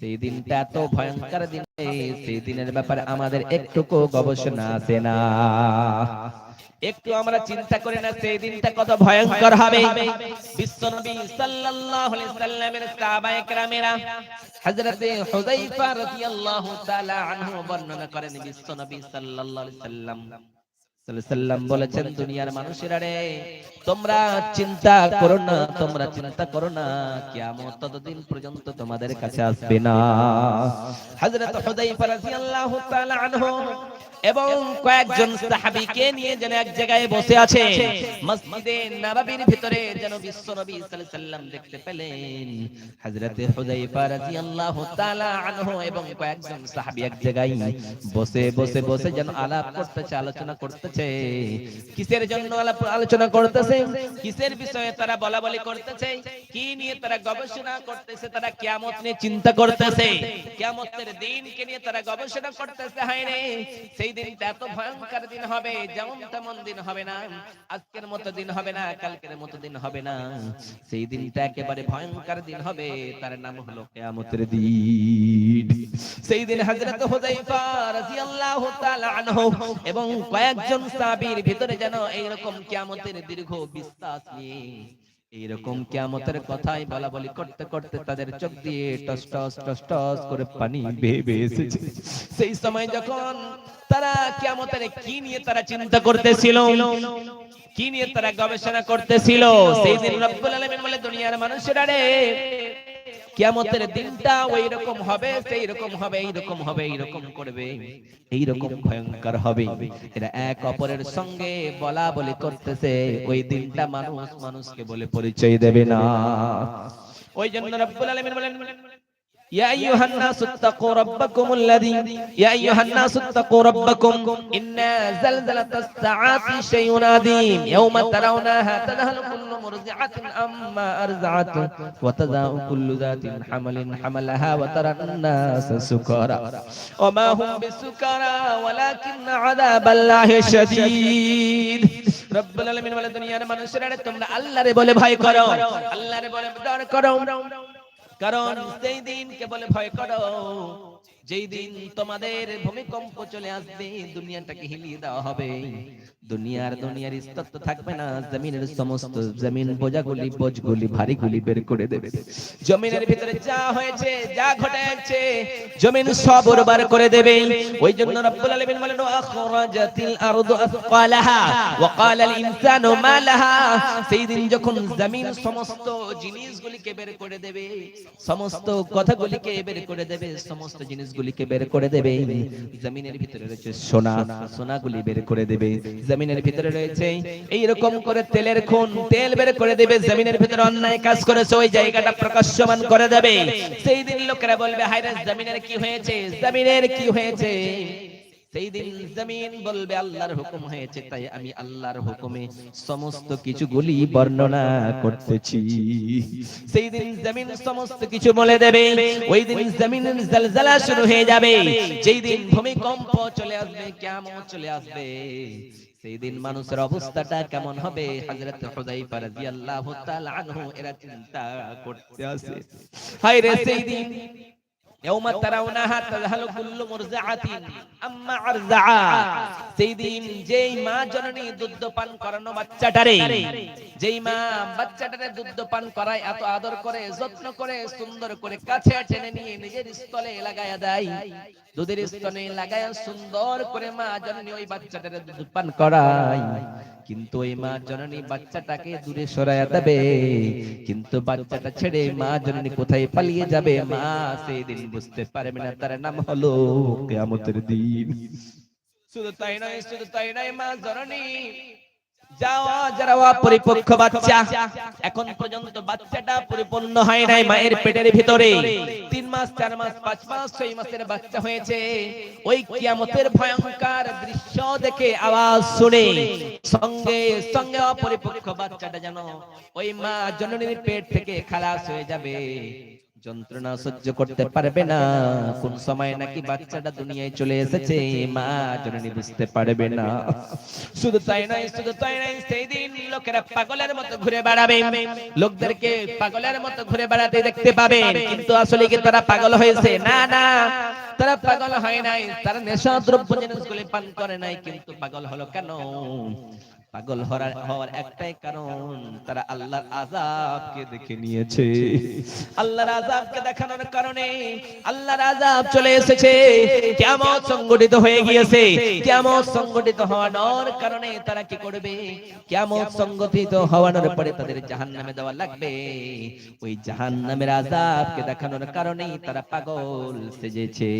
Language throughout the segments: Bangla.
সেই দিনটা এত ভয়ঙ্কর দিন সেই দিনের ব্যাপারে আমাদের একটুকু গবেষণা আছে না। একটু আমরা চিন্তা করি না সেই দিনটা কত ভয়ঙ্কর হবে। বিশ্বনবী সাল্লাল্লাহু আলাইহি সাল্লামের সাহাবায়ে কেরামেরা হযরতে হুযায়ফা রাদিয়াল্লাহু তাআলা আনহু বর্ণনা করেন বিশ্বনবী সাল্লাল্লাহু আলাইহি সাল্লাম সাল্লাম বলেছেন দুনিয়ার মানুষেরা রে তোমরা চিন্তা করো না তোমরা চিন্তা করো না কিয়ামত ততদিন পর্যন্ত তোমাদের কাছে আসবে না। হযরত হুযায়ফা রাদিয়াল্লাহু তাআলা আনহু এবং কয়েকজন সাহাবীকে নিয়ে যেন এক জায়গায় বসে আছে মসজিদে নববীর ভিতরে যেন বিশ্ব নবী সাল্লাল্লাহু সাল্লাম দেখতে পেলেন। হযরতে হুযায়ফা রাদিয়াল্লাহু তাআলা আনহু এবং কয়েকজন সাহাবী এক জায়গায় বসে বসে বসে যেন আলাপ করতেছে, আলোচনা করতেছে। কিসের জন্য আলাপ, আলোচনা করতেছে? কিসের বিষয়ে তারা বলা বলি করতেছে? কি নিয়ে তারা গবেষণা করতেছে? তারা কিয়ামত নিয়ে চিন্তা করতেছে। কিয়ামতের দিনকে নিয়ে তারা গবেষণা করতেছে, হায় রে! সেই দিনটা এত ভয়ঙ্কর দিন হবে, যেমন তেমন দিন হবে না। আজকের মতো দিন হবে না, কালকের মতো দিন হবে না। সেই দিনটা একেবারে ভয়ঙ্কর দিন হবে, তার নাম হলো কিয়ামতের দিন। সেই দিন হযরত হুযায়ফা রাদিয়াল্লাহু তাআলা আনহু এবং কয়েকজন সাহাবীর ভিতরে যেন এইরকম কিয়ামতের দীর্ঘ বিশ্বাস নিয়ে এইরকম কেমতের কথাই বলা বলি করতে করতে তাদের চোখ দিয়ে টস টস টস টস করে পানি বেয়ে বেয়ে এসেছে। সেই সময় যখন তারা কেয়ামতের কি নিয়ে তারা চিন্তা করতেছিল? কি নিয়ে তারা গবেষণা করতেছিল? সেই দিন রব্বুল আলামিন বলে দুনিয়ার মানুষেরা রে কিয়ামতের দিনটা ওই রকম হবে সেই রকম হবে এই রকম হবে এই রকম করবে। এই রকম ভয়ঙ্কর হবে। এরা এক অপরের সঙ্গে বলা বলি করতেছে। ওই দিনটা মানুষ মানুষকে বলে পরিচয় দেবে না। ওই জন্য রব্বুল আলামিন বলেন يا أيها الناس اتقوا ربكم الذي يا أيها الناس اتقوا ربكم إن زلزلة الساعة شيء عظيم يوم ترونها تذهل كل مرضعة أما أرضعت وتضع كل ذات حمل حملها وترى الناس سكارى وما هم بسكارى ولكن عذاب الله شديد রব্বুল আলামিন বলে দুনিয়ার মানুষেরা রে তোমরা আল্লাহরে বলে ভয় করো আল্লাহরে বলে ডর করো কারণ সেই দিনকে বলে ভয় করো যেই দিন তোমাদের ভূমিকম্প চলে আসবে, দুনিয়াটাকে হিলিয়ে দেওয়া হবে। দুনিয়ার দুনিয়ার স্তত্ব থাকবে না, জমিনের সমস্ত জমিন বোঝাগুলি, বোঝগুলি ভারীগুলি বের করে দেবে। জমিনের ভিতরে যা হয়েছে, যা ঘটেছে, জমিন সব উর্বর করে দেবে। ওই জন্য রব্বুল আলামিন বলেন আখরাজাতিল আরদু আসকালাহা ওয়া ক্বালাল ইনসানু মা লাহা সেই দিন যখন জমিন সমস্ত জিনিসগুলিকে বের করে দেবে, সমস্ত কথাগুলিকে বের করে দেবে, সমস্ত জিনিসগুলিকে বের করে দেবে। জমিনের ভিতরে রয়েছে সোনা, সোনাগুলি বের করে দেবে। জমিনের ভিতরে রয়েছে এই রকম করে তেলের খুন, তেল বের করে দেবে। জমিনের ভিতরে অন্যায় কাজ করেছে, ওই জায়গাটা প্রকাশ্যমান করে দেবে। সেই দিন লোকেরা বলবে, হায়রে, জমিনের কি হয়েছে? জমিনের কি হয়েছে? সেই দিন জমিন বলবে আল্লাহর হুকুম হয়েছে, তাই আমি আল্লাহর হুকুমে সমস্ত কিছু গুলি বর্ণনা করতেছি। সেই দিন জমিন সমস্ত কিছু বলে দেবে, ওই দিন জমিনের জলজলা শুরু হয়ে যাবে। যেই দিন ভূমিকম্প চলে আসবে কেমন চলে আসবে। সেই দিন মানুষের অবস্থাটা কেমন হবে, হযরত হুযায়ফা রাদিয়াল্লাহু তাআলা আনহু এরা চিন্তা করতে আসে। হায় রে, সেই দিন যেই মা জননী দুধ পান করানো বাচ্চাটারে, যেই মা বাচ্চাটারে দুধ পান করায় এত আদর করে, যত্ন করে, সুন্দর করে কাছে টেনে নিয়ে নিজের স্থলে এলাকায় দেয়। দুধের স্তনে লাগায়া সুন্দর করে মা জননী ওই বাচ্চাটারে দুধ পান করায়। কিন্তু ওই মা জননী বাচ্চাটাকে দূরে সরাইয়া দেবে। কিন্তু বাচ্চাটা ছেড়ে মা জননী কোথায় পালিয়ে যাবে মা? সেই দিন বুঝতে পারবে না তার নাম হলো কিয়ামতের দিন। শুধু তাই নয়, শুধু তাই নয় মা জননী যাওয়া বাচ্চা। এখন পর্যন্ত বাচ্চাটা পরিপূর্ণ হয় নাই মায়ের পেটের ভিতরে। তিন মাস, চার মাস, পাঁচ মাস, ছয় মাসের বাচ্চা হয়েছে। ওই কিয়ামতের ভয়ঙ্কর দৃশ্য দেখে আওয়াজ শুনে সঙ্গে সঙ্গে অপরিপক্ষ বাচ্চাটা যেন ওই মা জননীর পেট থেকে খালাস হয়ে যাবে। যন্ত্রণা সহ্য করতে পারবে না। কোন সময় নাকি বাচ্চাটা দুনিয়ায় চলে এসেছে মা জননী বুঝতে পারবে না। শুধু তাই নয় শুধু তাই নয় সেই দিন লোকেরা পাগলের মতো ঘুরে বেড়াবে। লোকদেরকে পাগলের মতো ঘুরে বেড়াতে দেখতে পাবে। কিন্তু আসলে কি তারা পাগল হয়েছে? না না। তারা পাগল হয় নাই। তারা নেশা দ্রব্য জিনিসগুলি পান করে নাই কিন্তু পাগল হলো কেন? পাগল হওয়ার হওয়ার একটাই কারণ, তারা আল্লাহর আযাবকে দেখে নিয়েছে। আল্লাহর আযাবকে দেখানোর কারণে আল্লাহর আযাব চলে এসেছে। কিয়ামত সংগঠিত হয়ে গিয়েছে। কিয়ামত সংগঠিত হওয়ার কারণে তারা কি করবে? কিয়ামত সংগঠিত হওয়ার পরে তাদের জাহান্নামে দেওয়া লাগবে। ওই জাহান্নামের আযাবকে দেখানোর কারণেই তারা পাগল সেজেছে।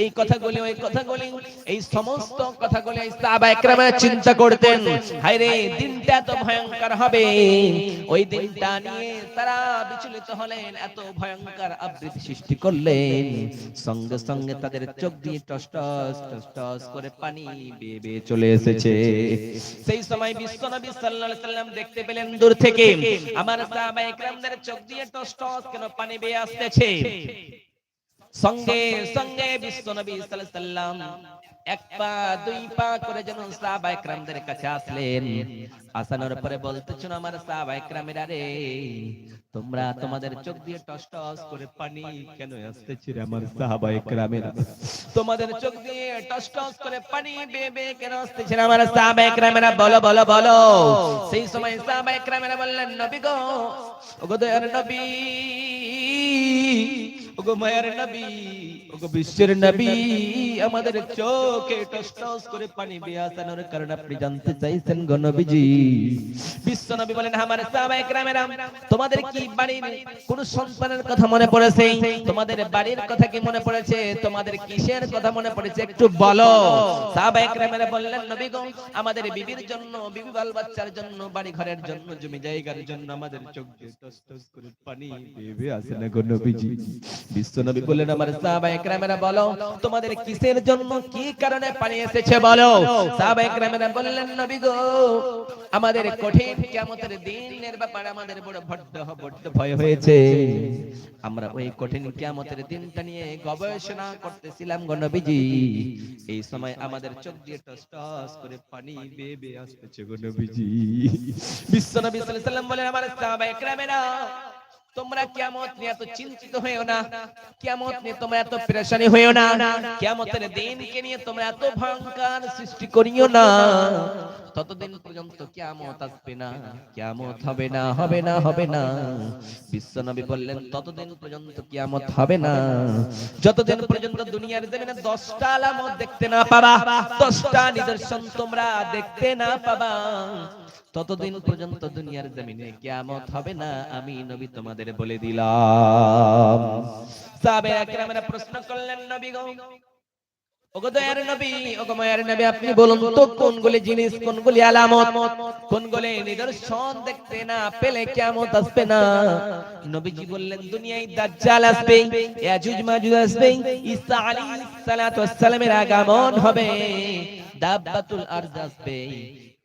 এই কথাগুলি, ওই কথাগুলি, এই সমস্ত কথাগুলি সাহাবা একরামে চিন্তা করতেন। হায়রে দিনটা এত ভয়ঙ্কর হবে। ওই দিনটা নিয়ে তারা বিচলিত হলেন এত ভয়ঙ্কর আবৃত্তি সৃষ্টি করলেন। সঙ্গে সঙ্গে তাদের চোখ দিয়ে টস টস টস টস করে পানি বেয়ে বেয়ে চলে এসেছে। সেই সময় বিশ্বনবী সাল্লাল্লাহু আলাইহি সাল্লাম দেখতে পেলেন দূর থেকে। আমার সাহাবা একরামদের চোখ দিয়ে টস টস কেন পানি বেয়ে আসতেছে। সঙ্গে সঙ্গে বিশ্বনবী সাল্লাল্লাহু আলাইহি সাল্লাম এক পা, দুই পা করে যেন সাহাবা একরামদের কাছে আসলেন। আসানোর পরে বলতেছেন, আমার সাহাবা একরামেরা রে, তোমরা তোমাদের চোখ দিয়ে টস টস করে পানি কেন আসতেছে রে আমার সাহাবা একরামেরা? তোমাদের চোখ দিয়ে টস টস করে পানি বেয়ে কেন আসতেছে রে আমার সাহাবা একরামেরা? বলো বলো বলো। সেই সময় সাহাবা একরামেরা বললেন, নবী গো, ওগো দয়ার নবী, ওগো মায়ের নবী, ওগো বিশ্বের নবী আমাদের চোখে টস টস করে পানি বেয়াসানোর কারণে আপনি জানতে চাইছেন গো নবীজি বিশ্ব নবী বলেন আমার সাহাবা একরামেরা তোমাদের কি বাড়ির কোন সন্তানের কথা মনে পড়েছে? তোমাদের বাড়ির কথা কি মনে পড়েছে? তোমাদের কিসের কথা মনে পড়েছে? একটু বলো। সাহাবা একরামেরা বললেন নবী গো আমাদের বিবির জন্য বিবি বাল বাচ্চার জন্য বাড়ি ঘরের জন্য জমি জায়গার জন্য আমাদের চোখ দিয়ে টস টস করে পানি বেবে আসে না গো নবীজি বিশ্ব নবী বললেন আমার সাহাবা একরামেরা বলো তোমাদের কিসের জন্য কি কারণে পানি এসেছে বলো? বললেন, নবী গো, আমাদের কঠিন কিয়ামতের দিনের ব্যাপারে আমাদের বড় বড্ড বড্ড ভয় হয়েছে। আমরা ওই কঠিন কিয়ামতের দিনটা নিয়ে গবেষণা করতেছিলাম গো নবীজি। এই সময় আমাদের চোখ দিয়ে টস টস করে পানি বেয়ে বেয়ে আসতেছে গো নবীজি। বিশ্ব নবী সাল্লাল্লাহু আলাইহি সাল্লাম বলেন, আমার সাহাবা একরামেরা তোমরা কিয়ামত নিয়ে এত চিন্তিত হয়েও না। কিয়ামত নিয়ে তোমরা এত পেরেশানি হয়েও না। কিয়ামতের দিনকে নিয়ে তোমরা এত ভয়ঙ্কর সৃষ্টি করিও না। ততদিন পর্যন্ত কিয়ামত আসবে না। কিয়ামত হবে না হবে না হবে না। বিশ্বনবী বললেন ততদিন পর্যন্ত কিয়ামত হবে না। যতদিন পর্যন্ত দুনিয়ার জমিনে দশটা আলামত দেখতে না পাবা দশটা নিদর্শন তোমরা দেখতে না পাবা। ততদিন পর্যন্ত দুনিয়ার জমিনে কিয়ামত হবে না, আমি নবী তোমাদের বলে দিলাম। প্রশ্ন করলেন, নবী গো নবী নবী, আপনি বলুন তো, কোনগুলি জিনিস, কোনগুলি আলামত, কোনগুলি নিদর্শন দেখতে না পেলে কিয়ামত আসবে না? নবীজি বললেন, দুনিয়ায় দাজ্জাল আসবে, ইয়াজুজ মাজুজ আসবে, ঈসা আলাইহিস সালাতু ওয়াস সালামের আগমন হবে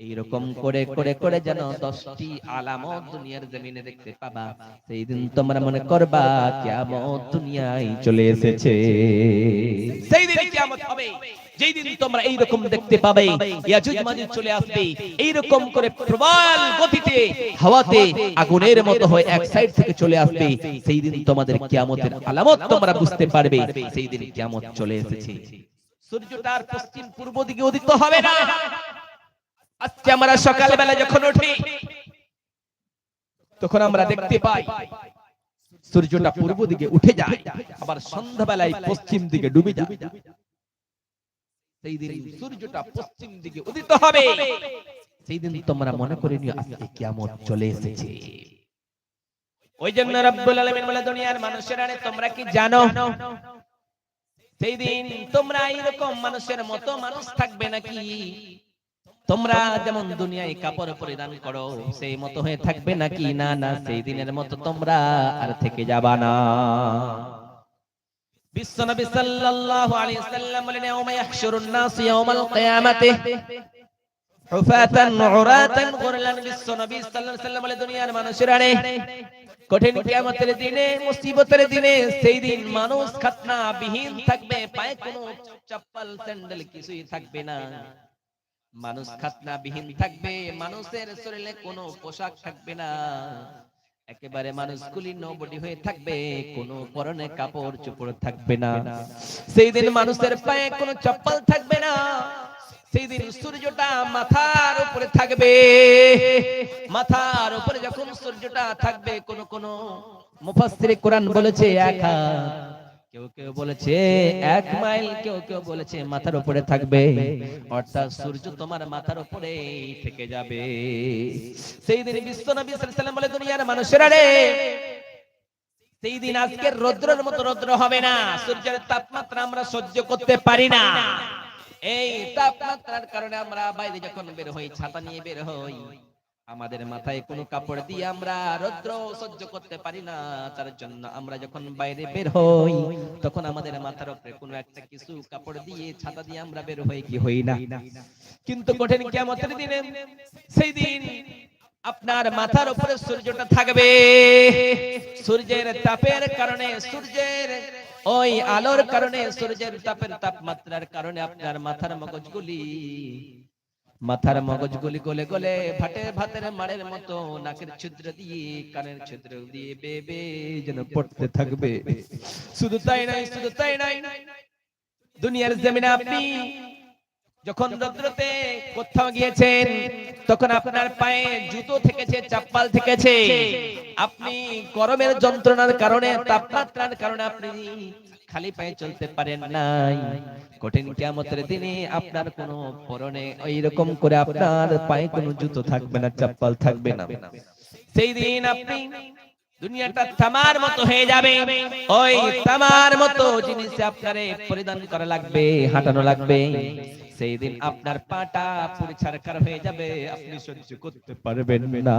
এইরকম করে করে করে যেন দশটি আলামত দুনিয়ার জমিনে দেখতে পাবা। সেই দিন তোমরা মনে করবা, কিয়ামত দুনিয়ায় চলে এসেছে। সেই দিন কিয়ামত হবে। যেই দিন তোমরা দেখতে পাবে ইয়াজুজ মাজুজ চলে আসবে। করে প্রবল গতিতে, হাওয়াতে আগুনের মতো হয়ে এক সাইড থেকে চলে আসবে। সেই দিন তোমাদের কিয়ামতের আলামত তোমরা বুঝতে পারবে। সেই দিন কিয়ামত চলে এসেছে। পশ্চিম পূর্ব দিকে উদিত হবে না। আজকে আমরা সকালবেলা যখন উঠি, তখন আমরা দেখতে পাই, সূর্যটা পূর্ব দিকে উঠে যায়, আবার সন্ধ্যাবেলায় পশ্চিম দিকে ডুবে যায়। সেই দিন সূর্যটা পশ্চিম দিকে উদিত হবে। সেই দিন তোমরা মনে করে নিও, আজকে কিয়ামত চলে এসেছে। ওই জন্য রব্বুল আলামিন বলে, দুনিয়ার মানুষেরা রে তোমরা কি জানো? সেই দিন তোমরা এইরকম মানুষের মতো মানুষ থাকবে নাকি? তোমরা যেমন দুনিয়ায় কাপড় পরিধান করো, সেই মতো হয়ে থাকবে নাকি? না না, সেই দিনের মতো তোমরা আর থেকে যাবা না। বিশ্বনবী সাল্লাল্লাহু আলাইহি সাল্লাম বলেন, ইয়াউমা ইয়াহশুরুন নাস ইয়াউমাল হুফাতান উরাতান করলেন বিশ্ব নবী সাল্লাল্লাহু আলাইহি বলে, দুনিয়ার মানুষেরা রে, কঠিন কিয়ামতের দিনে, মুসিবতের দিনে, সেই দিন মানুষ খাতনা বিহীন থাকবে, পায়ে কোনো চপ্পল, স্যান্ডেল কিছুই থাকবে না। মানুষ খাতনা বিহীন থাকবে, মানুষের শরীরে কোনো পোশাক থাকবে না। একেবারে মানুষ কুলি নবডি হয়ে থাকবে, কোনো পরনে কাপড় চোপড় থাকবে না। সেই দিন মানুষের পায়ে কোনো চপ্পল থাকবে না। সেই দিন সূর্যটা মাথার উপরে থাকবে। মাথার উপরে যখন সূর্যটা থাকবে, কোন কোন মুফাসসিরে কোরআন বলেছে, এক কেউ কেউ বলেছে, এক মাইল কেউ কেউ বলেছে, মাথার উপরে থাকবে। অর্থাৎ সূর্য তোমার মাথার উপরে থেকে যাবে। সেই দিন বিশ্ব নবী বলে, দুনিয়ার মানুষেরা রে, সেই দিন আজকের রৌদ্রের মতো রৌদ্র হবে না। সূর্যের তাপমাত্রা আমরা সহ্য করতে পারি না। এই তাপমাত্রার কারণে আমরা বাইরে যখন বের হই, ছাতা নিয়ে বের হই। আমাদের মাথায় কোনো কাপড় দিয়ে আমরা রৌদ্র সহ্য করতে পারি না তার জন্য আমরা যখন বাইরে বের হই তখন আমাদের মাথার উপরে কোনো একটা কিছু কাপড় দিয়ে ছাতা দিয়ে আমরা বের হই কি হই না। কিন্তু কঠিন কিয়ামতের দিনে সেই দিন আপনার মাথার উপরে সূর্যটা থাকবে। সূর্যের তাপের কারণে সূর্যের ওই আলোর কারণে সূর্যের তাপের তাপমাত্রার কারণে আপনার মাথার মগজগুলি মাথার মগজগুলি গলে গলে ভাটের ভাতের মাড়ের মতো নাকের ছিদ্র দিয়ে, কানের ছিদ্র দিয়ে বে বে যেন পড়তে থাকবে। শুধু তাই নাই শুধু তাই নাই দুনিয়ার জমিনে আপনি যখন রৌদ্রতে কোথাও গিয়েছেন, তখন আপনার পায়ে জুতো থেকেছে, চাপ্পাল থেকেছে। আপনি গরমের যন্ত্রণার কারণে, তাপমাত্রার কারণে আপনি খালি পায়ে চলতে পারেন নাই। কঠিন কিয়ামতের দিনে আপনার কোনো পরনে ওই রকম করে আপনার পায়ে কোনো জুতো থাকবে না, চপ্পল থাকবে না। সেই দিন আপনি দুনিয়াটা তামার মতো হয়ে যাবে। ওই তামার মতো জিনিস আপনারে পরিধান করা লাগবে, হাঁটানো লাগবে। সেই দিন আপনার পাটা পুরি ছারকার হয়ে যাবে, আপনি সহ্য করতে পারবেন না।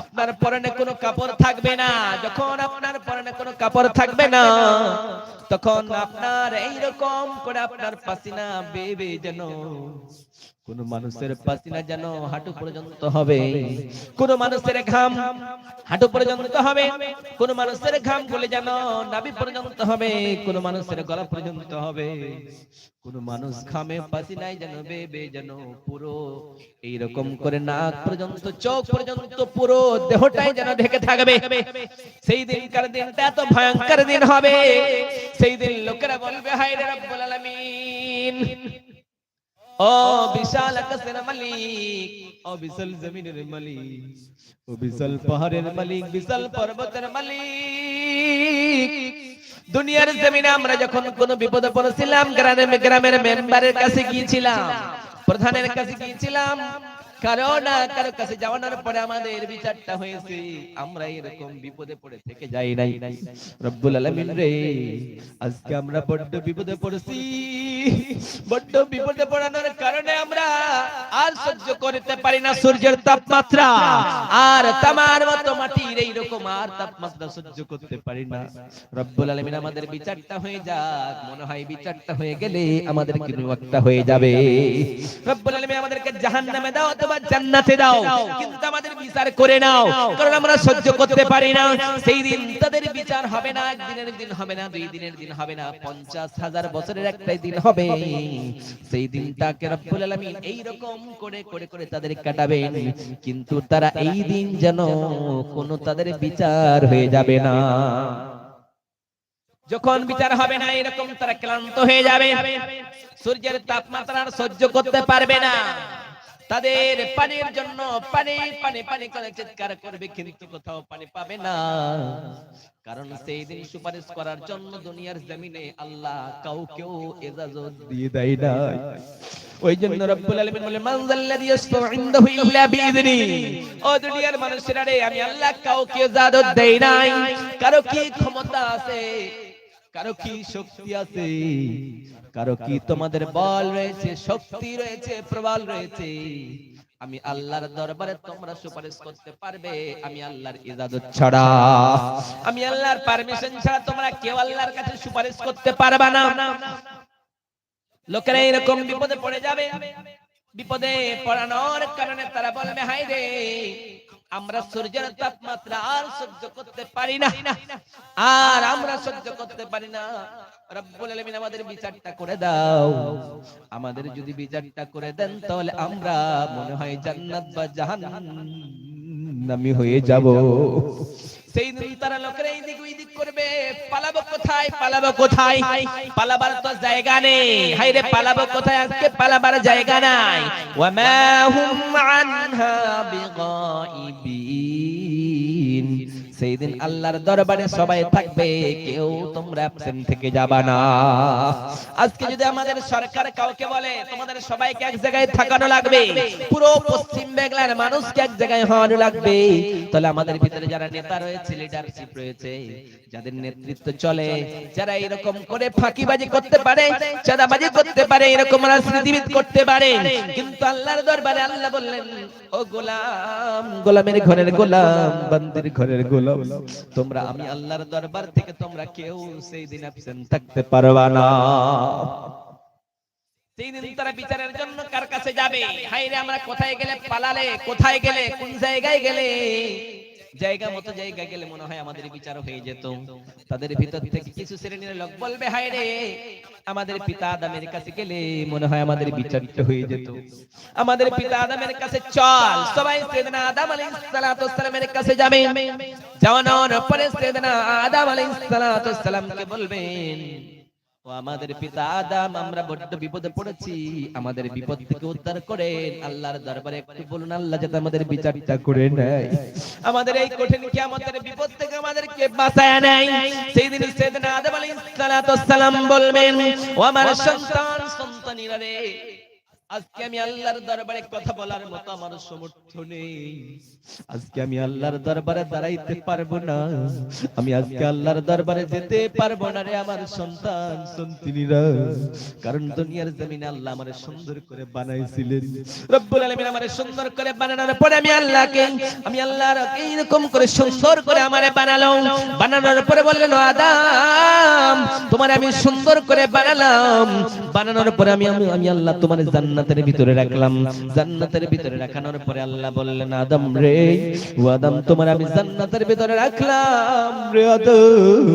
আপনার পরনে কোনো কাপড় থাকবে না, যখন আপনার পরনে কোনো কাপড় থাকবে না, তখন আপনার এই রকম করে আপনার পাসিনা বেবে যেন কোন মানুষের পাসিনা যেন হাঁটু পর্যন্ত হবে। কোন মানুষের ঘাম হাঁটু পর্যন্ত হবে। কোন মানুষের ঘাম বলে যেন নাভি পর্যন্ত হবে। কোন মানুষের গলা পর্যন্ত হবে। কোন মানুষ ঘামে পাসিনায় যেন বেবে যেন পুরো। এইরকম করে নাক পর্যন্ত চোখ পর্যন্ত পুরো দেহটাই যেন ঢেকে থাকবে। সেই দিনকার দিনটা এত ভয়ঙ্কর দিন হবে। সেই দিন লোকেরা বলবে হায় রে রব্বুল আলামিন। ও বিশাল আকাশের মালিক। ও বিশাল জমিনের মালিক ও বিশাল পাহাড়ের মালিক বিশাল পর্বতের মালিক। দুনিয়ার জমিনে আমরা যখন কোন বিপদে পড়েছিলাম গ্রামের গ্রামের মেম্বারের কাছে গিয়েছিলাম প্রধানের কাছে গিয়েছিলাম কারও না কারও কাছে যাওয়ানোর পরে আমাদের বিচারটা হয়েছে, আমরা এরকম বিপদে পড়ে থেকে যাই নাই। রব্বুল আলামিন রে, আজকে আমরা বড্ড বিপদে পড়েছি। বড্ড বিপদে পড়ানোর কারণে আমরা আর সহ্য করতে পারি না সূর্যের তাপমাত্রা। আর তামার মতো মাটির এই আর তাপমাত্রা সহ্য করতে পারি না। রব্বুল আলামিন আমাদের বিচারটা হয়ে যাক, মনে হয় বিচারটা হয়ে গেলে আমাদের একটা হয়ে যাবে। রব্বুল আলামিন আমাদেরকে জাহান্নামে দাও জান্নাতে দাও। কিন্তু আমাদের বিচার করে নাও। কারণ আমরা সহ্য করতে পারি না। সেই দিন তাদের বিচার হবে না, একদিনের দিন হবে না, দুই দিনের দিন হবে না, পঞ্চাশ হাজার বছরের একটাই দিন হবে। সেই দিনটাকে রব্বুল আলামিন এই করে করে করে তাদের কাটাবেন। কিন্তু তারা এই দিন যেন কোনো তাদের বিচার হয়ে যাবে না। যখন বিচার হবে না, এরকম তারা ক্লান্ত হয়ে যাবে। সূর্যের তাপমাত্রা আর সহ্য করতে পারবে না। তাদের পানির জন্য পানি পানি পানি করে চিৎকার করবে, কিন্তু কোথাও পানি পাবে না। কারণ সেই দিন সুপারিশ করার জন্য দুনিয়ার জমিনে আল্লাহ কাউকেও এজাজত দিয়ে দেয় না ওই জন্য রব্বুল আলামিন বলে মান যাল্লাযী ইয়াশফাউ ইনদাহু ইল্লা বিইذনি ও দুনিয়ার মানুষেরা রে, আমি আল্লাহ কাউকে ইজাজত দেই নাই। কারও কি ক্ষমতা আছে? কারও কি শক্তি আছে? কারও কি তোমাদের বল রয়েছে? শক্তি রয়েছে? প্রবল রয়েছে? আমি আল্লাহর দরবারে তোমরা সুপারিশ করতে পারবে। আমি আল্লাহর ইজাজত ছাড়া। আমি আল্লাহর পারমিশন ছাড়া তোমরা কেউ আল্লাহর কাছে সুপারিশ করতে পারবে না। লোকেরা এরকম বিপদে পড়ে যাবে। বিপদে পড়ানোর কারণে তারা বলবে হাই রে আমরা সূর্যের তাপমাত্রা আর সহ্য করতে পারি না। আর আমরা সহ্য করতে পারি না। রব্বুল আলামিন আমাদের বিচারটা করে দাও। আমাদের যদি বিচারটা করে দেন তাহলে আমরা মনে হয় জান্নাত বা জাহান্নামী হয়ে যাব। সেই দিন তারা লোকেরা এই দিক ওই দিক করবে। পালাবো কোথায়? পালাবো কোথায়? পালাবার তো জায়গা নেই। হাই রে পালাবো কোথায়? আজকে পালাবার জায়গা নাই। ওয়া মা হুম আনহা বিগাইবিন সেই দিন আল্লাহর দরবারে সবাই থাকবে কেউ তোমরা অ্যাবসেন্ট থেকে যাবা না। আজকে যদি আমাদের সরকার কাউকে বলে তোমাদের সবাইকে এক জায়গায় থাকানো লাগবে পুরো পশ্চিম বাংলার মানুষকে এক জায়গায় হওয়ানো লাগবে তাহলে আমাদের ভিতরে যারা নেতা রয়েছে লিডারশিপ রয়েছে যাদের নেতৃত্ব চলে যারা এরকম করে ফাঁকিবাজি করতে পারে চাঁদাবাজি করতে পারে এরকম রাজনীতিবিদ করতে পারে। কিন্তু আল্লাহর দরবারে আল্লাহ বললেন ও গোলাম গোলামের ঘরের গোলাম বান্দির ঘরের গোলাম। তোমরা আমি আল্লাহর দরবার থেকে তোমরা কেউ সেই দিন অ্যাবসেন্ট থাকতে পারবা না। সেই দিন তারা বিচারের জন্য কার কাছে যাবে? আমরা কোথায় গেলে পালালে কোথায় গেলে কোন জায়গায় গেলে? জায়গা মতো জায়গা গেলে মনে হয় আমাদের বিচার হয়ে যেত। তাদের ভিতর থেকে কিছু শ্রেণির লোক বলবে হায় রে আমাদের পিতা আদামের কাছে গেলে মনে হয় আমাদের বিচারটা হয়ে যেত। আমাদের পিতা আদামের কাছে চল সবাই সেদিনা আদাম আলাইহিস সালাতু সালামের কাছে যাবে যাওয়ানোর পরে সেদিনা আদাম আলাইহিস সালাতু সালামকে বলবেন ও আমাদের পিতা আদাম, আমরা বড্ড বিপদে পড়েছি। আমাদের বিপদ থেকে উদ্ধার করেন। আল্লাহর দরবারে একটু বলুন, আল্লাহ যাতে আমাদের বিচারটা করে নেয়। আমাদের এই কঠিন কি আমাদের বিপদ থেকে আমাদেরকে বাঁচায় নেয়। সেই দিন সেদিন আদম আলাইহিস সালাম বলবেন, ও আমার সন্তান, সন্তানীরা রে আজকে আমি আল্লাহর দরবারে কথা বলার মতো আমার সামর্থ্য নেই। আজকে আমি আল্লাহর দরবারে দাঁড়াইতে পারব না। আমি আজকে আল্লাহর দরবারে যেতে পারব না রে আমার সন্তান, সন্তানীরা। কারণ দুনিয়ার জমিনে আল্লাহ আমারে সুন্দর করে বানাইছিলেন। রব্বুল আলামিন আমারে সুন্দর করে বানানোর পরে আমি আল্লাহকে, আমি আল্লাহর এইরকম করে সুন্দর করে আমারে বানালো বানানোর পরে বললেন, "ও আদম, তোমার আমি সুন্দর করে বানালাম। বানানোর পরে আমি আমি আল্লাহ তোমার জান্নাতের ভিতরে রাখলাম। জান্নাতের ভিতরে রাখানোর পরে আল্লাহ বললেন, আদম রে, ও আদম, তোমার আমি জান্নাতের ভিতরে রাখলাম রে আদম।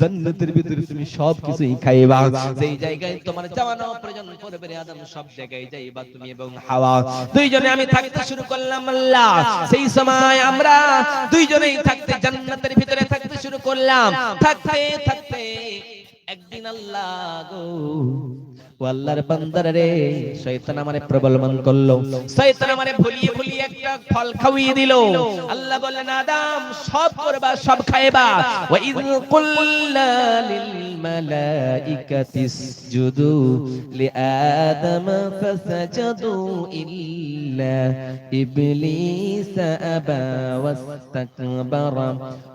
জান্নাতের ভিতরে তুমি সব কিছুই খাইবা। যেই জায়গায় তোমার যাওয়ানো প্রয়োজন পড়বে রে আদম, সব জায়গায় যাইবা তুমি এবং হাওয়া দুইজনে আমি থাকতে শুরু করলাম আল্লাহ। সেই সময় আমরা দুইজনেই থাকতে জান্নাতের ভিতরে থাকতে শুরু করলাম। থাকতে থাকতে একদিন আল্লাহ গো আল্লাহর বান্দার রে, শয়তান আমারে প্রবলমান করল। শয়তান আমারে ভুলিয়ে ভুলিয়ে একটা ফল খাওয়িয়ে দিল। আল্লাহ বললেন আদম সব করবা, সব খাইবা। ওয়া ইয কুল্লা লিল মালাইকাতি ইসজুদু লিআদম ফাসাজাদু ইল্লা ইবলিস আবা ওয়াস্তাকবারা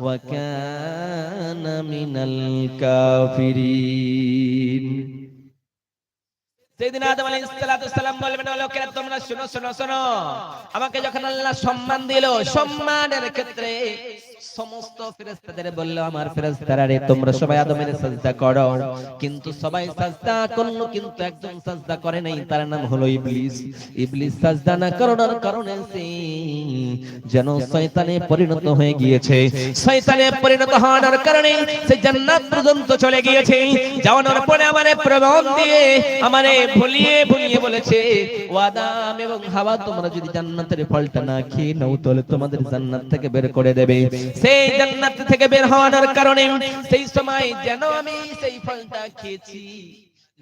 ওয়া কানা মিনাল কাফিরিন। সেদিন আদম সালাতু সালাম বলবেন, ও লোকেরা, তোমরা শুনো শুনো শুনো। আমাকে যখন আল্লাহ সম্মান দিল, সম্মানের ক্ষেত্রে সমস্ত ফেরেশতাদের বলল, আমার ফেরেশতারা রে, তোমরা সবাই আদমের সাজদা করো। কিন্তু সবাই সাজদা করল, কিন্তু একজন সাজদা করে নাই, তার নাম হলো ইবলিস। ইবলিস সাজদা না করার কারণে সে যেন শয়তানে পরিণত হয়ে গিয়েছে। শয়তানে পরিণত হওয়ার কারণে সে জান্নাত পর্যন্ত চলে গিয়েছে। যাওয়ানোর পরে আমারে প্রবণ দিয়ে আমারে ভুলিয়ে ভুলিয়ে বলেছে, ও আদম এবং হাওয়া, তোমরা যদি জান্নাতের ফলটা না খেয়ে নাও, তাহলে তোমাদের জান্নাত থেকে বের করে দেবে। সেই জান্নাত থেকে বের হওয়ার কারণে সেই সময় যেন আমি সেই ফলটা খেয়েছি।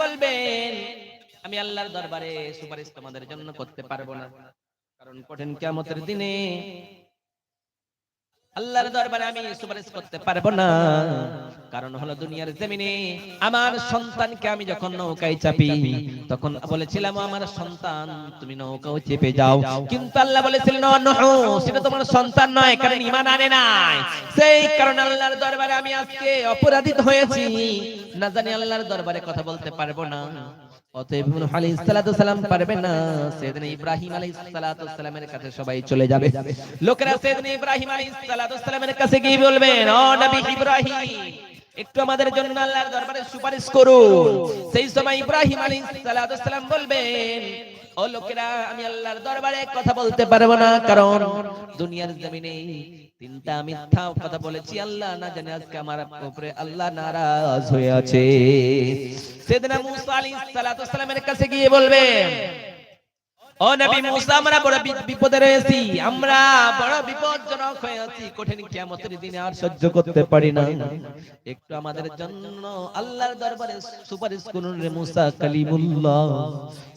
বলবেন, আমি আল্লাহর দরবারে সুপারিশ তোমাদের জন্য করতে পারব না। কারণ কঠিন কিয়ামতের দিনে আল্লাহর দরবারে আমি সুপারিশ করতে পারব না। কারণ হলো দুনিয়ার জমিনে আমার সন্তানকে আমি যখন নৌকায় চাপি, তখন বলেছিলাম, আমার সন্তান, তুমি নৌকাও চেপে যাও। কিন্তু আল্লাহ বলেছিলেন সেটা তোমার সন্তান নয়, কারণ ইমান আনে নাই। সেই কারণে আল্লাহর দরবারে আমি আজকে অপরাধিত হয়েছি। না জানি আল্লাহর দরবারে কথা বলতে পারব না। লোকেরা ইব্রাহিম আলাইহিস সালাতু কাছে গিয়ে বলবেন ও নবী ইব্রাহিম একটু আমাদের জন্য আল্লাহর দরবারে সুপারিশ করুন। সেই সময় ইব্রাহিম আলাইহিস বলবেন, ও লোকেরা, আমি আল্লাহর দরবারে কথা বলতে পারব না, কারণ দুনিয়ার জমিনে তিনটা মিথ্যা কথা বলেছি, আল্লাহ না জানে আজকে আমার উপরে আল্লাহ নারাজ হয়ে আছে। সেদিন মুসা আলাইহিস সালামের কাছে গিয়ে বলবেন ও নবী মুসা, আমরা বড় বিপদে রয়েছি। আমরা বড় বিপদজনক হয়ে আছি। কঠিন কিয়ামতের দিনে আর সহ্য করতে পারি না। একটু আমাদের জন্য আল্লাহর দরবারে সুপারিশ করুন রে মুসা কালিমুল্লাহ।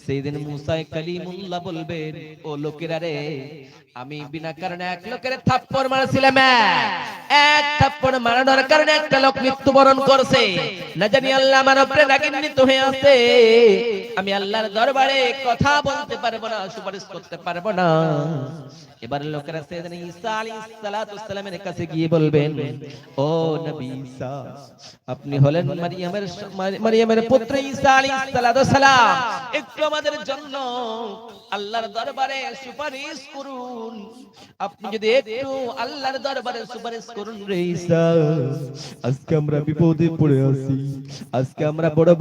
সেই দিন মুসা কালিমুল্লাহ বলবেন ও লোকেরা রে, আমি বিনা কারণে এক লোকের থাপ্পড় মারছিলাম। এক। থাপ্পড় মারানোর কারণে একটা লোক মৃত্যুবরণ করছে। না জানি আল্লাহ আমার উপরে রাগান্বিত হয়ে আছে। আমি আল্লাহর দরবারে কথা বলতে পারব না সুপারিশ করতে পারব না। এবার লোকেরা সেদিন ঈসা আলাইহিস কাছে গিয়ে বলবেন, ও নবী ঈসা, আপনি হলেন মারিয়ামের মারিয়ামের পুত্র ঈসা আলাইহিস একটু আমাদের জন্য আল্লাহর দরবারে সুপারিশ করুন। আপনি যদি একটু আল্লাহর দরবারে সুপারিশ করুন রে ঈসা, আজকে আমরা বিপদে পড়ে আছি। আজকে আমরা বড়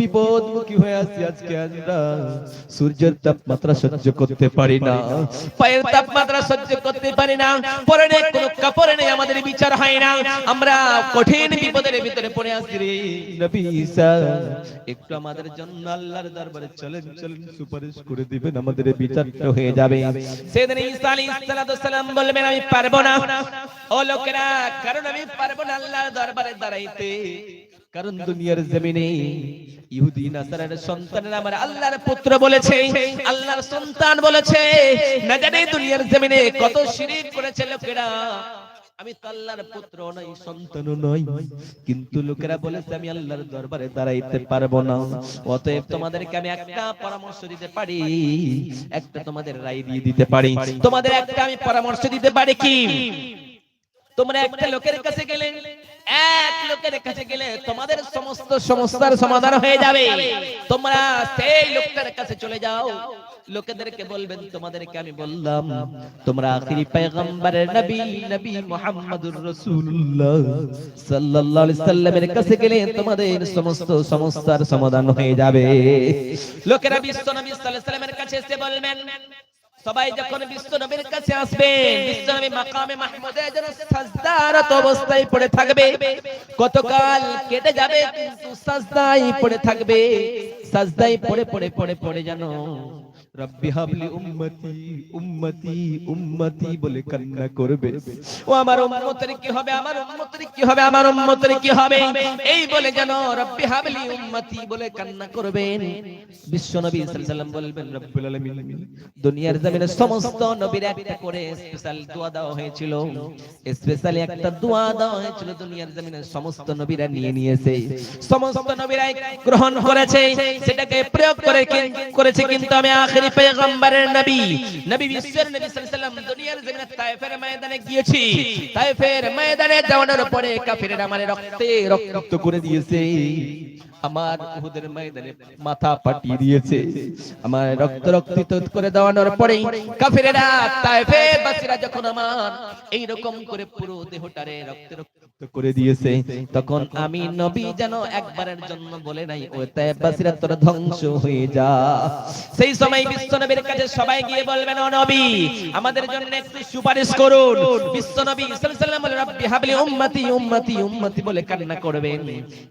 বিপদমুখী হয়ে আছি আজকে আমরা। সূর্যের তাপমাত্রা সহ্য করতে পারি না। পায়ের তাপমাত্রা সহ্য করতে পারি না। পরে নেই কোনো কাপড়ে নেই, আমাদের বিচার হয় না। আমরা কঠিন বিপদের ভিতরে পড়ে আছি রে নবী ঈসা একটু আমাদের জন্য আল্লাহর দরবারে চলেন চলেন, সুপারিশ করে দিবেন, আমাদের বিচারটা হয়ে যাবে। সেদিন ঈসা আলাইহিস সালাতু সালাম বলবেন আমি পারব না। ও লোকেরা, কারণ আমি পারব না আল্লাহর দরবারে দাঁড়াইতে। কারণ দুনিয়ার জমিনে ইহুদি নাসারার সন্তানেরা আমার আল্লাহর পুত্র বলেছে আল্লাহর সন্তান বলেছে না জানি দুনিয়ার জমিনে কত শিরিক করেছে লোকেরা। আমি তো আল্লাহর পুত্র নই সন্তানও নই কিন্তু লোকেরা বলেছে আমি আল্লাহর দরবারে দাঁড়াইতে পারব না। অতএব তোমাদেরকে আমি একটা পরামর্শ দিতে পারি একটা তোমাদের রায় দিয়ে দিতে পারি। তোমাদের একটা আমি পরামর্শ দিতে পারি কি? তোমরা একটা লোকের কাছে গেলে এক লোকের কাছে গেলে তোমাদের সমস্ত সমস্যার সমাধান হয়ে যাবে। তোমরা সেই লোকটার কাছে চলে যাও। লোকেদেরকে বলবেন, তোমাদেরকে আমি বললাম, তোমরা আখিরি পয়গম্বরের নবী নবী মুহাম্মদুর রাসূলুল্লাহ সাল্লাল্লাহু আলাইহি সাল্লামের কাছে গেলে তোমাদের সমস্ত সমস্যার সমাধান হয়ে যাবে। লোকেরা বিশ্ব নবী সাল্লাল্লাহু আলাইহি সাল্লামের কাছে এসে বলবেন সবাই যখন বিশ্ব নবীর কাছে আসবেন বিশ্ব নবী মাকামে মাহমুদে যেন সাজদারত অবস্থায় পড়ে থাকবে। কতকাল কেটে যাবে, কিন্তু সাজদায় পড়ে থাকবে। সাজদায় পড়ে পড়ে পড়ে পড়ে যেন রব্বি হাবলি উম্মতি উম্মতি উম্মতি বলে কান্না করবে। ও আমার উম্মতের কি হবে, আমার উম্মতের কি হবে, আমার উম্মতের কি হবে? এই বলে যেন রব্বি হাবলি উম্মতি বলে কান্না করবেন। সাল্লাল্লাহু বলবেন, রব্বুল আলামিন, দুনিয়ার জমিনে সমস্ত নবীর একটা করে স্পেশাল দোয়া দেওয়া হয়েছিল। স্পেশালি একটা দোয়া দেওয়া হয়েছিল, দুনিয়ার জমিনে সমস্ত নবীরা নিয়ে নিয়েছে। সমস্ত নবীরাই গ্রহণ করেছে, সেটাকে প্রয়োগ করে করেছে কিন্তু আমি আখেরি পয়গম্বরের নবী নবী বিশ্বের নবী সাল্লাল্লাহু আলাইহি দুনিয়ার জমিনে তায়েফের ময়দানে গিয়েছি। তায়েফের ময়দানে যাওয়ার পরে কাফিরেরা আমার রক্তে রক্ত করে দিয়েছে। আমার উহুদের ময়দানে মাথা পাঠিয়ে দিয়েছে। আমার রক্ত রক্তিত করে দেওয়ানোর পরে কাফিরেরা তায়েফের বাসীরা যখন আমার এই রকম করে পুরো দেহটারে রক্ত রক্ত করে দিয়েছে, তখন আমি নবী যেন একবারের জন্য বলে নাই, ও তায়েফ বাসীরা তোরা ধ্বংস হয়ে যা। সেই সময় বিশ্ব নবীর কাছে সবাই গিয়ে বলবেন, ও নবী, আমাদের জন্য একটু সুপারিশ করুন। বিশ্ব নবী সাল্লাল্লাহু আলাইহি ওয়াসাল্লাম বলে, রব্বি হাবলি উম্মতি উম্মতি উম্মতি বলে কান্না করবেন।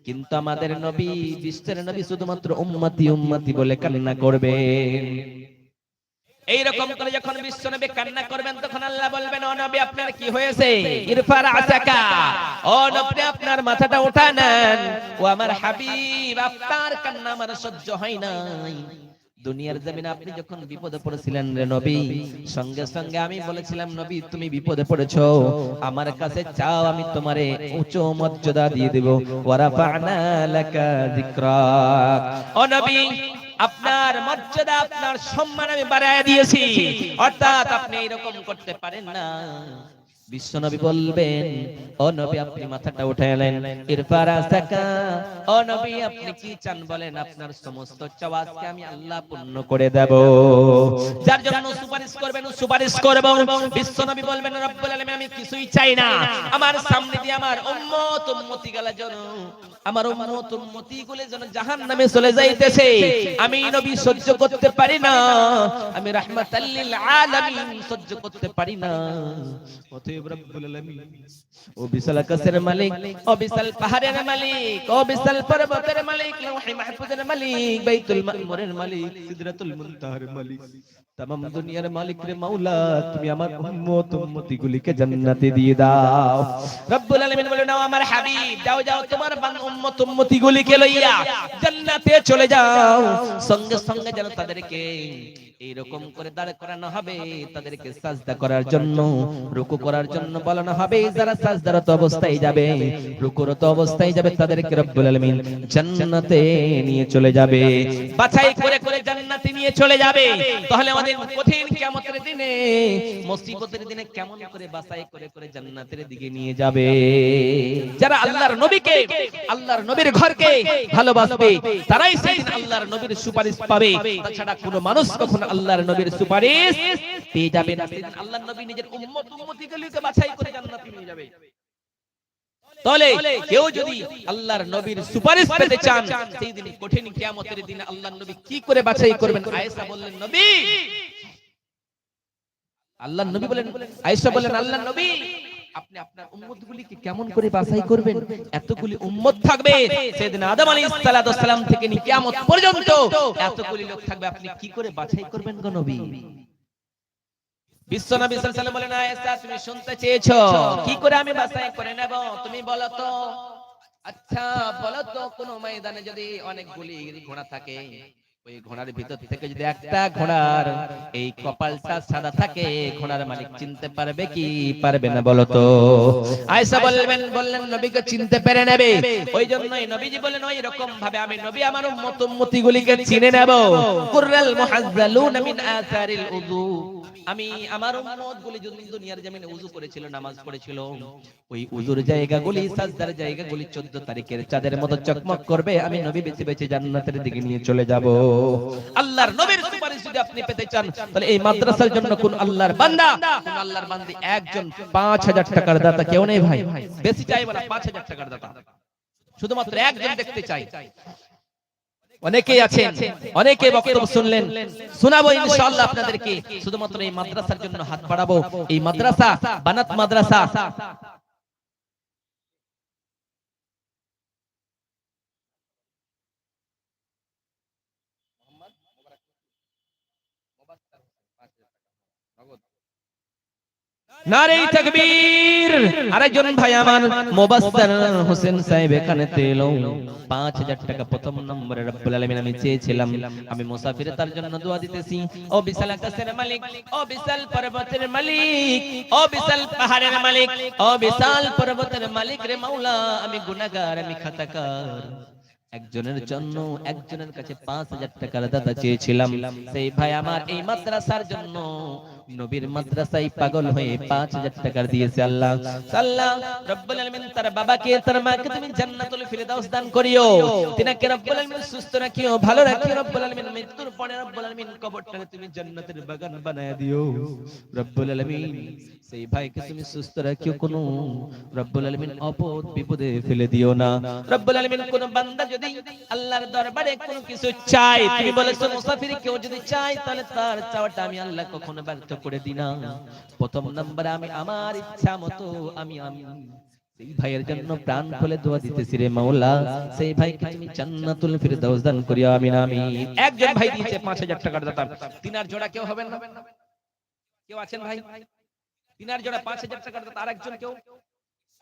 কিন্তু আমাদের নবী বিশ্বের নবী শুধুমাত্র উম্মতি উম্মতি বলে কান্না করবে। এইরকম করে যখন বিশ্ব নবী কান্না করবেন, তখন আল্লাহ বলবেন, ও নবী, আপনার কি হয়েছে? ইরফার আসাকা। ও নবী, আপনার মাথাটা উঠা নেন ও আমার হাবিব, আপনার কান্না আমার সহ্য হয় নাই। দুনিয়ার জমিনে আপনি যখন বিপদে পড়েছিলেন রে নবী সঙ্গে সঙ্গে আমি বলেছিলাম নবী তুমি বিপদে পড়েছো আমার কাছে চাও আমি তোমারে উচ্চ মর্যাদা দিয়ে দেব। ওয়ারাফা'না লাকা যিকরাক। ও নবী আপনার মর্যাদা আপনার সম্মান আমি বাড়ায় দিয়েছি। অর্থাৎ আপনি এরকম করতে পারেন না। বিশ্বনবী বলবেন, ও নবী, আপনি মাথাটা উঠাইলেন। ইরফারা সাকা ও নবী, আপনি কি চান বলেন? আপনার সমস্ত চাওয়াজকে আমি আল্লাহ পূর্ণ করে দেব। যার জন্য সুপারিশ করবেন সুপারিশ করব। বিশ্বনবী বলবেন, রব্বুল আলামিন, আমি কিছুই চাই না। আমার সামনে দিয়ে আমার উম্মত উম্মতি গেলা যেন, আমার উম্মত উম্মতি গুলো যেন জাহান্নামে চলে যাইতেছে। আমি নবী সহ্য করতে পারি না। আমি রাহমাতাল লিল আলামিন সহ্য করতে পারি না। অতএব তুমি আমার জান্নাতে দিয়ে দাও। রব্বুল বলে, নাও আমার যাও যাও, তোমার লইয়া জান্নাতে চলে যাও। সঙ্গে সঙ্গে যেন তাদেরকে এইরকম করে দাঁড় করানো হবে তাদেরকে সাজদা করার জন্য রুকু করার জন্য বলানো হবে যারা সাজদারত অবস্থায় যাবে রুকুরত অবস্থায় যাবে তাদেরকে রব্বুল আলামিন জান্নাতে নিয়ে চলে যাবে। বাছাই করে করে জান্নাতে নিয়ে চলে যাবে। তাহলে আমাদের কঠিন কিয়ামতের দিনে মুসিবতের দিনে কেমন করে বাছাই করে করে জান্নাতের দিকে নিয়ে যাবে। যারা আল্লাহর নবীকে আল্লাহর নবীর ঘরকে ভালোবাসবে তারাই সেদিন আল্লাহর নবীর সুপারিশ পাবে। তাছাড়া কোনো মানুষ কখনো আল্লাহর নবীর সুপারিশ পেয়ে যাবে না। আল্লাহর নবী নিজের উম্মত উম্মতিগুলোকে বাছাই করে জান্নাতে নিয়ে যাবে। তাহলে কেউ যদি আল্লাহর নবীর সুপারিশ পেতে চান, সেই দিন কঠিন কিয়ামতের দিনে আল্লাহর নবী কি করে বাছাই করবেন? আয়েশা বললেন, নবী! আল্লাহর নবী বলেন, আয়েশা বললেন, আল্লাহর নবী, আপনি আপনার উম্মতগুলিকে কেমন করে বাছাই করবেন? এতগুলি উম্মত থাকবে, সেদিন আদম আলাইহিস সালাম থেকে নিয়ে কিয়ামত পর্যন্ত এতগুলি লোক থাকবে, আপনি কি করে বাছাই করবেন গো নবী? আচ্ছা ঘোড়ার মালিক চিনতে পারবে কি পারবে না, বলো তো। আয়েশা বলবেন বললেন, নবীকে চিনতে পেরে নেবে। ওই জন্যই নবীজি বলেন, ওই রকম ভাবে আমি নবী, আমার উম্মত উম্মতি গুলিকে চিনে নেব। আসারিল আমি আমার উম্মত গুলি যদি দুনিয়ার জমিনে উযু করেছিল নামাজ পড়েছিল ওই উযুর জায়গাগুলি সাজদার জায়গাগুলি 14 তারিখের চাঁদের মতো চকমক করবে আমি নবী বেঁচে বেঁচে জান্নাতের দিকে নিয়ে চলে যাব। আল্লাহর নবীর সুপারিশ যদি আপনি পেতে চান তাহলে এই মাদ্রাসার জন্য কোন আল্লাহর বান্দা? কোন আল্লাহর বান্দি? একজন 5000 টাকার দাতা কেউ নেই ভাই। বেশি চাই বলা 5000 টাকার দাতা। শুধুমাত্র একজন দেখতে চাই। অনেকেই আছেন অনেকে বক্তব্য শুনলেন। শোনাবো ইনশাআল্লাহ আপনাদেরকে। শুধুমাত্র এই মাদ্রাসার জন্য হাত বাড়াবো। এই মাদ্রাসা। বানাত মাদ্রাসা। আরেকজন ভাই আমার হোসেন সাহেব এখানে তেল। 5000 টাকা প্রথম নম্বরে রব্বুল আলামিন আমি চেয়েছিলাম। আমি মুসাফির, তার জন্য দোয়া দিতেছি। ও বিশাল আকাশের মালিক, ও বিশাল পর্বতের মালিক, ও বিশাল পাহাড়ের মালিক, ও বিশাল পর্বতের মালিক রে মাওলা, আমি গুনাহগার, আমি খাতাকার। একজনের জন্য, একজনের কাছে পাঁচ হাজার টাকার দাদা চেয়েছিলাম। সেই ভাই আমার এই মাদ্রাসার জন্য নবীর মাদ্রাসায় পাগল হয়ে পাঁচ হাজার টাকা দিয়েছে আল্লাহ। আল্লাহ, রব্বুল আলামিন তার বাবাকে, তার মাকে তুমি জান্নাতুল ফিরদাউস দান করিও। তিনাকে রব্বুল আলামিন সুস্থ রাখিও, ভালো রাখিও, রব্বুল আলামিন মৃত্যুর পরে রব্বুল আলামিন কবরটাকে তুমি জান্নাতের বাগান বানায় দিও। রব্বুল আলামিন, সেই ভাইকে তুমি সুস্থ রাখিও, কোনো রব্বুল আলামিন অপদ বিপদে ফেলে দিও না। রব্বুল আলামিন, কোন বান্দা যদি আল্লাহর দরবারে কোনো কিছু চায়, তুমি বলেছ মুসাফির কেউ যদি চায়, তাহলে তার চাওয়াটা আমি আল্লাহ কখনো ব্যর্থ করে দিই না প্রথম নম্বরে আমি আমার ইচ্ছা মতো আমি আমি সেই ভাইয়ের জন্য প্রাণ খুলে দোয়া দিতেছি রে মাওলা। সেই ভাইকে তুমি জান্নাতুল ফিরদাউস দান একজন ভাই দিয়েছে 5000 টাকার দাতা জোড়া কেউ হবেন না? কেউ আছেন ভাই? তিনার জোড়া 5000 টাকার দাতা আরেকজন কেউ?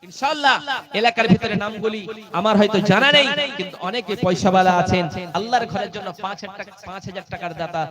ইনশাআল্লাহ, এলাকার ভিতরে নামগুলি আমার হয়তো জানা নেই, কিন্তু অনেকে পয়সাওয়ালা আছেন। আল্লাহর ঘরের জন্য পাঁচ হাজার টাকা পাঁচ হাজার টাকার দাতা।